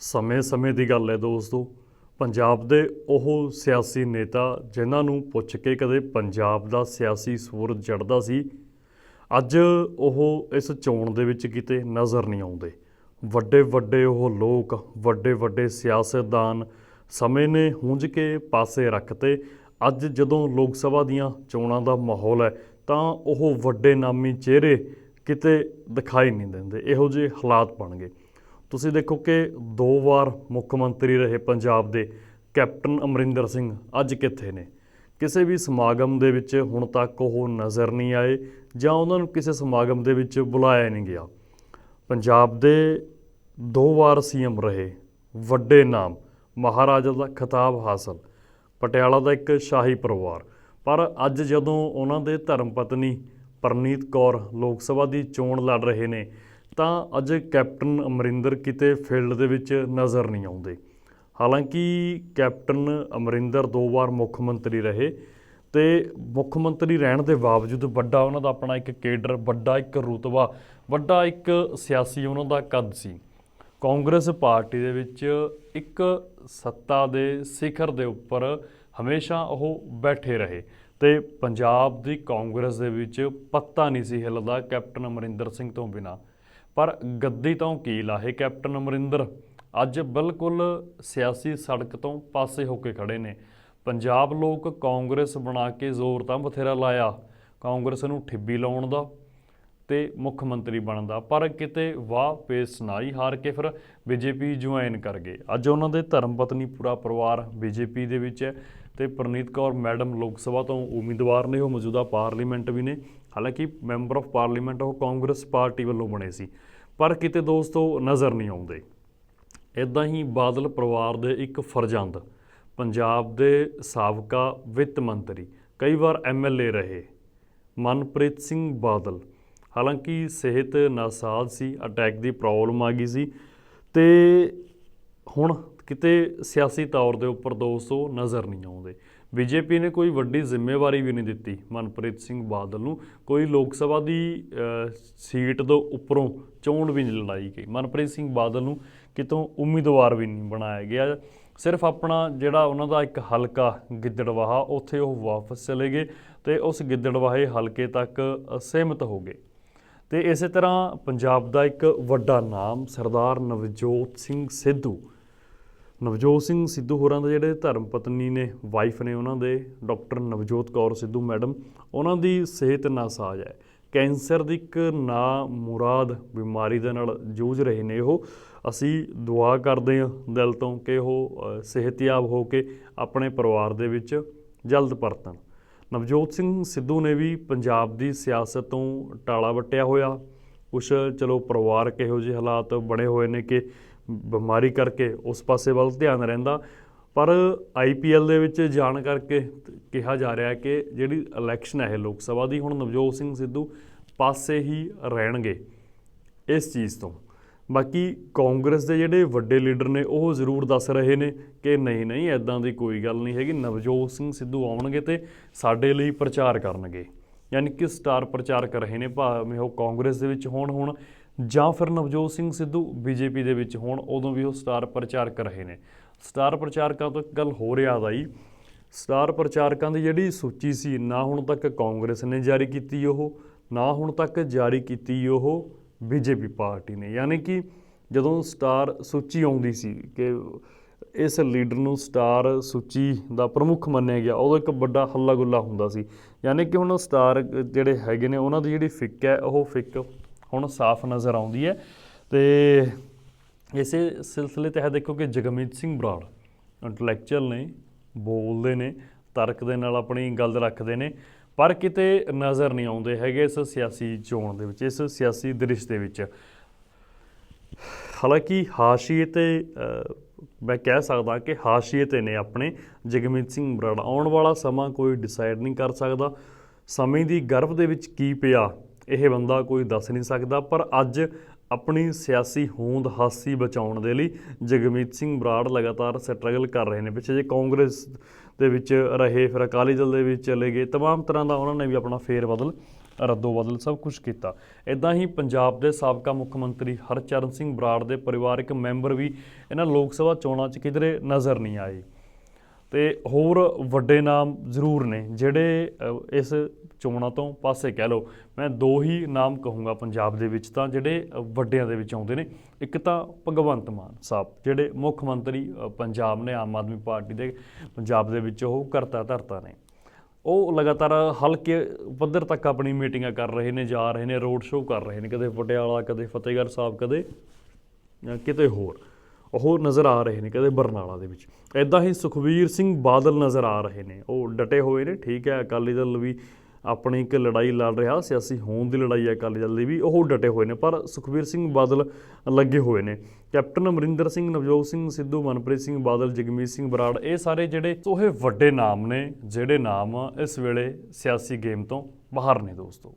ਸਮੇਂ-ਸਮੇਂ ਦੀ ਗੱਲ ਹੈ ਦੋਸਤੋ। ਪੰਜਾਬ ਦੇ ਉਹ ਸਿਆਸੀ ਨੇਤਾ ਜਿਨ੍ਹਾਂ ਨੂੰ ਪੁੱਛ ਕੇ ਕਦੇ ਪੰਜਾਬ ਦਾ ਸਿਆਸੀ ਸੂਰਜ ਚੜ੍ਹਦਾ ਸੀ, ਅੱਜ ਉਹ ਇਸ ਚੋਣ ਦੇ ਵਿੱਚ ਕਿਤੇ ਨਜ਼ਰ ਨਹੀਂ ਆਉਂਦੇ। ਵੱਡੇ ਵੱਡੇ ਉਹ ਲੋਕ ਵੱਡੇ ਵੱਡੇ ਸਿਆਸਤਦਾਨ ਸਮੇਂ ਨੇ ਹੁੰਝ ਕੇ ਪਾਸੇ ਰੱਖਤੇ। ਅੱਜ ਜਦੋਂ ਲੋਕ ਸਭਾ ਦੀਆਂ ਚੋਣਾਂ ਦਾ ਮਾਹੌਲ ਹੈ, ਤਾਂ ਉਹ ਵੱਡੇ ਨਾਮੀ ਚਿਹਰੇ ਕਿਤੇ ਦਿਖਾਈ ਨਹੀਂ ਦਿੰਦੇ। ਇਹੋ ਜਿਹੇ ਹਾਲਾਤ ਬਣ ਗਏ। ਤੁਸੀਂ ਦੇਖੋ ਕਿ ਦੋ ਵਾਰ ਮੁੱਖ ਮੰਤਰੀ ਰਹੇ ਪੰਜਾਬ ਦੇ ਕੈਪਟਨ ਅਮਰਿੰਦਰ ਸਿੰਘ ਅੱਜ ਕਿੱਥੇ ਨੇ? ਕਿਸੇ ਵੀ ਸਮਾਗਮ ਦੇ ਵਿੱਚ ਹੁਣ ਤੱਕ ਉਹ ਨਜ਼ਰ ਨਹੀਂ ਆਏ ਜਾਂ ਉਹਨਾਂ ਨੂੰ ਕਿਸੇ ਸਮਾਗਮ ਦੇ ਵਿੱਚ ਬੁਲਾਇਆ ਨਹੀਂ ਗਿਆ। ਪੰਜਾਬ ਦੇ ਦੋ ਵਾਰ ਸੀਐਮ ਰਹੇ, ਵੱਡੇ ਨਾਮ, ਮਹਾਰਾਜਾ ਦਾ ਖਿਤਾਬ ਹਾਸਲ, ਪਟਿਆਲਾ ਦਾ ਇੱਕ ਸ਼ਾਹੀ ਪਰਿਵਾਰ। ਪਰ ਅੱਜ ਜਦੋਂ ਉਹਨਾਂ ਦੇ ਧਰਮ ਪਤਨੀ ਪਰਨੀਤ ਕੌਰ ਲੋਕ ਸਭਾ ਦੀ ਚੋਣ ਲੜ ਰਹੇ ਨੇ ਤਾਂ ਅੱਜ ਕੈਪਟਨ ਅਮਰਿੰਦਰ ਕਿਤੇ ਫੀਲਡ ਦੇ ਵਿੱਚ ਨਜ਼ਰ ਨਹੀਂ ਆਉਂਦੇ। ਹਾਲਾਂਕਿ ਕੈਪਟਨ ਅਮਰਿੰਦਰ ਦੋ ਵਾਰ ਮੁੱਖ ਮੰਤਰੀ ਰਹੇ ਤੇ ਮੁੱਖ ਮੰਤਰੀ ਰਹਿਣ ਦੇ ਬਾਵਜੂਦ ਵੱਡਾ ਉਹਨਾਂ ਦਾ ਆਪਣਾ ਇੱਕ ਕੇਡਰ, ਵੱਡਾ ਇੱਕ ਰੁਤਬਾ, ਵੱਡਾ ਇੱਕ ਸਿਆਸੀ ਉਹਨਾਂ ਦਾ ਕੱਦ ਸੀ। ਕਾਂਗਰਸ ਪਾਰਟੀ ਦੇ ਵਿੱਚ ਇੱਕ ਸੱਤਾ ਦੇ ਸਿਖਰ ਦੇ ਉੱਪਰ ਹਮੇਸ਼ਾ ਉਹ ਬੈਠੇ ਰਹੇ ਤੇ ਪੰਜਾਬ ਦੀ ਕਾਂਗਰਸ ਦੇ ਵਿੱਚ ਪੱਤਾ ਨਹੀਂ ਸੀ ਹਿੱਲਦਾ ਕੈਪਟਨ ਅਮਰਿੰਦਰ ਸਿੰਘ ਤੋਂ ਬਿਨਾ। ਪਰ ਗੱਦੀ ਤੋਂ ਕੀ ਲਾਹੇ ਕੈਪਟਨ ਅਮਰਿੰਦਰ? ਅੱਜ ਬਿਲਕੁਲ ਸਿਆਸੀ ਸੜਕ ਤੋਂ ਪਾਸੇ ਹੋ ਕੇ ਖੜੇ ਨੇ। ਪੰਜਾਬ ਲੋਕ ਕਾਂਗਰਸ ਬਣਾ ਕੇ ਜ਼ੋਰ ਤਾਂ ਬਥੇਰਾ ਲਾਇਆ। ਕਾਂਗਰਸ ਨੂੰ ਠਿੱਬੀ ਲਾਉਣ ਦਾ ਤੇ ਮੁੱਖ ਮੰਤਰੀ ਬਣਦਾ ਪਰ ਕਿਤੇ ਵਾਹ ਪੇਸ ਸੁਣਾਈ ਹਾਰ ਕੇ ਫਿਰ ਬੀਜੇਪੀ ਜੁਆਇਨ ਕਰ ਗਏ। ਅੱਜ ਉਹਨਾਂ ਦੇ ਧਰਮ ਪਤਨੀ ਪੂਰਾ ਪਰਿਵਾਰ ਬੀਜੇਪੀ ਦੇ ਵਿੱਚ ਹੈ ਤੇ ਪ੍ਰਨੀਤ ਕੌਰ ਮੈਡਮ ਲੋਕ ਸਭਾ ਤੋਂ ਉਮੀਦਵਾਰ ਨੇ। ਉਹ ਮੌਜੂਦਾ ਪਾਰਲੀਮੈਂਟ ਵੀ ਨੇ। ਹਾਲਾਂਕਿ ਮੈਂਬਰ ਆਫ ਪਾਰਲੀਮੈਂਟ ਉਹ ਕਾਂਗਰਸ ਪਾਰਟੀ ਵੱਲੋਂ ਬਣੇ ਸੀ, ਪਰ ਕਿਤੇ ਦੋਸਤੋ ਨਜ਼ਰ ਨਹੀਂ ਆਉਂਦੇ। ਇਦਾਂ ਹੀ ਬਾਦਲ ਪਰਿਵਾਰ ਦੇ ਇੱਕ ਫਰਜ਼ੰਦ, ਪੰਜਾਬ ਦੇ ਸਾਬਕਾ ਵਿੱਤ ਮੰਤਰੀ, ਕਈ ਵਾਰ ਐਮਐਲਏ ਰਹੇ, ਮਨਪ੍ਰੀਤ ਸਿੰਘ ਬਾਦਲ। ਹਾਲਾਂਕਿ ਸਿਹਤ ਨਾਸਾਜ਼ ਸੀ, ਅਟੈਕ ਦੀ ਪ੍ਰੋਬਲਮ ਆ ਗਈ ਸੀ ਤੇ ਹੁਣ ਕਿਤੇ ਸਿਆਸੀ ਤੌਰ ਦੇ ਉੱਪਰ ਦੋਸਤੋ ਨਜ਼ਰ ਨਹੀਂ ਆਉਂਦੇ। ਬੀਜੇਪੀ ਨੇ ਕੋਈ ਵੱਡੀ ਜ਼ਿੰਮੇਵਾਰੀ ਵੀ ਨਹੀਂ ਦਿੱਤੀ। ਮਨਪ੍ਰੀਤ ਸਿੰਘ ਬਾਦਲ ਨੂੰ ਕੋਈ ਲੋਕ ਸਭਾ ਦੀ ਸੀਟ ਤੋਂ ਉੱਪਰੋਂ ਚੋਣ ਵੀ ਨਹੀਂ ਲੜਾਈ ਗਈ। ਮਨਪ੍ਰੀਤ ਸਿੰਘ ਬਾਦਲ ਨੂੰ ਕਿਤੋਂ ਉਮੀਦਵਾਰ ਵੀ ਨਹੀਂ ਬਣਾਇਆ ਗਿਆ। ਸਿਰਫ ਆਪਣਾ ਜਿਹੜਾ ਉਹਨਾਂ ਦਾ ਇੱਕ ਹਲਕਾ ਗਿੱਦੜਵਾਹਾ ਉੱਥੇ ਉਹ ਵਾਪਸ ਚਲੇ ਗਏ ਤੇ ਉਸ ਗਿੱਦੜਵਾਹੇ ਹਲਕੇ ਤੱਕ ਅ, ਹੋ ਗਏ। ਤੇ ਇਸੇ ਤਰ੍ਹਾਂ ਪੰਜਾਬ ਦਾ ਇੱਕ ਵੱਡਾ ਨਾਮ ਸਰਦਾਰ ਨਵਜੋਤ ਸਿੰਘ ਸਿੱਧੂ ਨਵਜੋਤ ਸਿੰਘ ਸਿੱਧੂ ਹੋਰਾਂ ਦੇ ਜਿਹੜੇ ਧਰਮ ਪਤਨੀ ਨੇ ਵਾਈਫ ਨੇ ਉਹਨਾਂ ਦੇ ਡਾਕਟਰ ਨਵਜੋਤ ਕੌਰ ਸਿੱਧੂ ਮੈਡਮ ਉਹਨਾਂ ਦੀ ਸਿਹਤ ਨਾਸਾਜ਼ ਹੈ। ਕੈਂਸਰ ਦੀ ਇੱਕ ਨਾ ਮੁਰਾਦ ਬਿਮਾਰੀ ਦੇ ਨਾਲ ਜੂਝ ਰਹੇ ਨੇ ਉਹ। ਅਸੀਂ ਦੁਆ ਕਰਦੇ ਹਾਂ ਦਿਲ ਤੋਂ ਕਿ ਉਹ ਸਿਹਤਯਾਬ ਹੋ ਕੇ ਆਪਣੇ ਪਰਿਵਾਰ ਦੇ ਵਿੱਚ ਜਲਦ ਪਰਤਣ। ਨਵਜੋਤ ਸਿੰਘ ਸਿੱਧੂ ਨੇ ਵੀ ਪੰਜਾਬ ਦੀ ਸਿਆਸਤ ਤੋਂ ਟਾਲਾ ਵੱਟਿਆ ਹੋਇਆ। ਕੁਛ ਚਲੋ ਪਰਿਵਾਰ ਕਿਹੋ ਜਿਹੇ ਹਾਲਾਤ ਬਣੇ ਹੋਏ ਨੇ ਕਿ ਬਿਮਾਰੀ ਕਰਕੇ ਉਸ ਪਾਸੇ ਵੱਲ ਧਿਆਨ ਰਹਿੰਦਾ। ਪਰ ਆਈਪੀਐਲ ਦੇ ਵਿੱਚ ਜਾਣ ਕਰਕੇ ਕਿਹਾ ਜਾ ਰਿਹਾ ਹੈ ਕਿ ਜਿਹੜੀ ਇਲੈਕਸ਼ਨ ਹੈ ਇਹ ਲੋਕ ਸਭਾ ਦੀ, ਹੁਣ ਨਵਜੋਤ ਸਿੰਘ ਸਿੱਧੂ ਪਾਸੇ ਹੀ ਰਹਿਣਗੇ ਇਸ ਚੀਜ਼ ਤੋਂ। ਬਾਕੀ ਕਾਂਗਰਸ ਦੇ ਜਿਹੜੇ ਵੱਡੇ ਲੀਡਰ ਨੇ, ਉਹ ਜ਼ਰੂਰ ਦੱਸ ਰਹੇ ਨੇ ਕਿ ਨਹੀਂ ਨਹੀਂ ਐਦਾਂ ਦੀ ਕੋਈ ਗੱਲ ਨਹੀਂ ਹੈਗੀ। ਨਵਜੋਤ ਸਿੰਘ ਸਿੱਧੂ ਆਉਣਗੇ ਤੇ ਸਾਡੇ ਲਈ ਪ੍ਰਚਾਰ ਕਰਨਗੇ। ਯਾਨੀ ਕਿ ਸਟਾਰ ਪ੍ਰਚਾਰ ਕਰ ਰਹੇ ਨੇ, ਭਾਵੇਂ ਉਹ ਕਾਂਗਰਸ ਦੇ ਵਿੱਚ ਹੋਣ, ਹੁਣ ਜਾਂ ਫਿਰ ਨਵਜੋਤ ਸਿੰਘ ਸਿੱਧੂ ਬੀਜੇਪੀ ਦੇ ਵਿੱਚ ਹੋਣ, ਉਦੋਂ ਵੀ ਉਹ ਸਟਾਰ ਪ੍ਰਚਾਰਕ ਰਹੇ ਨੇ। ਸਟਾਰ ਪ੍ਰਚਾਰਕਾਂ ਤੋਂ ਇੱਕ ਗੱਲ ਹੋਰ ਯਾਦ ਆਈ। ਸਟਾਰ ਪ੍ਰਚਾਰਕਾਂ ਦੀ ਜਿਹੜੀ ਸੂਚੀ ਸੀ, ਨਾ ਹੁਣ ਤੱਕ ਕਾਂਗਰਸ ਨੇ ਜਾਰੀ ਕੀਤੀ ਉਹ, ਨਾ ਹੁਣ ਤੱਕ ਜਾਰੀ ਕੀਤੀ ਉਹ ਬੀਜੇਪੀ ਪਾਰਟੀ ਨੇ। ਯਾਨੀ ਕਿ ਜਦੋਂ ਸਟਾਰ ਸੂਚੀ ਆਉਂਦੀ ਸੀ ਕਿ ਇਸ ਲੀਡਰ ਨੂੰ ਸਟਾਰ ਸੂਚੀ ਦਾ ਪ੍ਰਮੁੱਖ ਮੰਨਿਆ ਗਿਆ, ਉਦੋਂ ਇੱਕ ਵੱਡਾ ਹੱਲਾ ਗੁੱਲਾ ਹੁੰਦਾ ਸੀ। ਯਾਨੀ ਕਿ ਹੁਣ ਸਟਾਰ ਜਿਹੜੇ ਹੈਗੇ ਨੇ, ਉਹਨਾਂ ਦੀ ਜਿਹੜੀ ਫਿੱਕ ਹੈ, ਉਹ ਫਿੱਕ ਹੁਣ ਸਾਫ਼ ਨਜ਼ਰ ਆਉਂਦੀ ਹੈ। ਤੇ ਇਸੇ ਸਿਲਸਿਲੇ ਤਹਿਤ ਦੇਖੋ ਕਿ ਜਗਮੀਤ ਸਿੰਘ ਬਰਾੜ ਇੰਟੈਲੈਕਚੁਅਲ ਨੇ, ਬੋਲਦੇ ਨੇ, ਤਰਕ ਦੇ ਨਾਲ ਆਪਣੀ ਗੱਲ ਰੱਖਦੇ ਨੇ, ਪਰ ਕਿਤੇ ਨਜ਼ਰ ਨਹੀਂ ਆਉਂਦੇ ਹੈਗੇ ਇਸ ਸਿਆਸੀ ਚੋਣ ਦੇ ਵਿੱਚ, ਇਸ ਸਿਆਸੀ ਦ੍ਰਿਸ਼ ਦੇ ਵਿੱਚ। ਹਾਲਾਂਕਿ ਹਾਸ਼ੀਏ ਤੇ ਮੈਂ ਕਹਿ ਸਕਦਾ ਕਿ ਹਾਸ਼ੀਏ ਤੇ ਨੇ ਆਪਣੇ ਜਗਮੀਤ ਸਿੰਘ ਬਰਾੜ ਆਉਣ ਵਾਲਾ ਸਮਾਂ ਕੋਈ ਡਿਸਾਈਡ ਨਹੀਂ ਕਰ ਸਕਦਾ। ਸਮੇਂ ਦੀ ਗਰਭ ਦੇ ਵਿੱਚ ਕੀ ਪਿਆ ਇਹ ਬੰਦਾ ਕੋਈ ਦੱਸ ਨਹੀਂ ਸਕਦਾ ਪਰ ਅੱਜ ਆਪਣੀ ਸਿਆਸੀ ਹੋਂਦ ਹਾਸੀ ਬਚਾਉਣ ਦੇ ਲਈ ਜਗਮੀਤ ਸਿੰਘ ਬਰਾੜ ਲਗਾਤਾਰ ਸਟਰਗਲ ਕਰ ਰਹੇ ਨੇ ਪਿੱਛੇ ਜੇ ਕਾਂਗਰਸ ਦੇ ਵਿੱਚ ਰਹੇ ਫਿਰ ਅਕਾਲੀ ਦਲ ਦੇ ਵਿੱਚ ਚਲੇ ਗਏ तमाम ਤਰ੍ਹਾਂ ਦਾ ਉਹਨਾਂ ਨੇ ਵੀ ਆਪਣਾ ਫੇਰ ਬਦਲ ਰੱਦੋ ਬਦਲ ਸਭ ਕੁਝ ਕੀਤਾ ਇਦਾਂ ਹੀ ਪੰਜਾਬ ਦੇ ਸਾਬਕਾ ਮੁੱਖ ਮੰਤਰੀ ਹਰਚਰਨ ਸਿੰਘ ਬਰਾੜ ਦੇ ਪਰਿਵਾਰਕ ਮੈਂਬਰ ਵੀ ਇਹਨਾਂ ਲੋਕ ਸਭਾ ਚੋਣਾਂ 'ਚ ਕਿਧਰੇ ਨਜ਼ਰ ਨਹੀਂ ਆਏ ਤੇ ਹੋਰ ਵੱਡੇ ਨਾਮ ਜ਼ਰੂਰ ਨੇ ਜਿਹੜੇ ਅ, ਇਸ ਚੋਣਾਂ ਤੋਂ ਪਾਸੇ ਕਹਿ ਲਓ। ਮੈਂ ਦੋ ਹੀ ਨਾਮ ਕਹੂੰਗਾ ਪੰਜਾਬ ਦੇ ਵਿੱਚ ਤਾਂ ਜਿਹੜੇ ਵੱਡਿਆਂ ਦੇ ਵਿੱਚ ਆਉਂਦੇ ਨੇ। ਇੱਕ ਤਾਂ ਭਗਵੰਤ ਮਾਨ ਸਾਹਿਬ, ਜਿਹੜੇ ਮੁੱਖ ਮੰਤਰੀ ਪੰਜਾਬ ਨੇ ਆਮ ਆਦਮੀ ਪਾਰਟੀ ਦੇ, ਪੰਜਾਬ ਦੇ ਵਿੱਚ ਉਹ ਕਰਤਾ ਧਰਤਾ ਨੇ। ਉਹ ਲਗਾਤਾਰ ਹਲਕੇ ਪੱਧਰ ਤੱਕ ਆਪਣੀ ਮੀਟਿੰਗਾਂ ਕਰ ਰਹੇ ਨੇ, ਜਾ ਰਹੇ ਨੇ, ਰੋਡ ਸ਼ੋਅ ਕਰ ਰਹੇ ਨੇ, ਕਦੇ ਪਟਿਆਲਾ, ਕਦੇ ਫਤਿਹਗੜ੍ਹ ਸਾਹਿਬ, ਕਦੇ ਕਿਤੇ ਹੋਰ। ਉਹ ਨਜ਼ਰ ਆ ਰਹੇ ਨੇ ਕਦੇ ਬਰਨਾਲਾ ਦੇ ਵਿੱਚ। ਐਦਾਂ ਹੀ ਸੁਖਵੀਰ ਸਿੰਘ ਬਾਦਲ ਨਜ਼ਰ ਆ ਰਹੇ ਨੇ। ਉਹ ਡਟੇ ਹੋਏ ਨੇ, ਠੀਕ ਹੈ, ਅਕਾਲੀ ਦਲ ਵੀ ਆਪਣੀ ਇੱਕ ਲੜਾਈ ਲੜ ਰਿਹਾ ਸਿਆਸੀ ਹੋਣ ਦੀ ਲੜਾਈ ਹੈ ਅਕਾਲੀ ਦਲ ਦੀ ਵੀ, ਉਹ ਡਟੇ ਹੋਏ ਨੇ, ਪਰ ਸੁਖਵੀਰ ਸਿੰਘ ਬਾਦਲ ਲੱਗੇ ਹੋਏ ਨੇ। ਕੈਪਟਨ ਅਮਰਿੰਦਰ ਸਿੰਘ, ਨਵਜੋਤ ਸਿੰਘ, ਸਿੱਧੂ, ਮਨਪ੍ਰੀਤ ਸਿੰਘ ਬਾਦਲ, ਜਗਮੀਤ ਸਿੰਘ ਬਰਾੜ, ਇਹ ਸਾਰੇ ਜਿਹੜੇ ਸੋ ਵੱਡੇ ਨਾਮ ਨੇ, ਜਿਹੜੇ ਨਾਮ ਇਸ ਵੇਲੇ ਸਿਆਸੀ ਗੇਮ ਤੋਂ ਬਾਹਰ ਨੇ ਦੋਸਤੋ।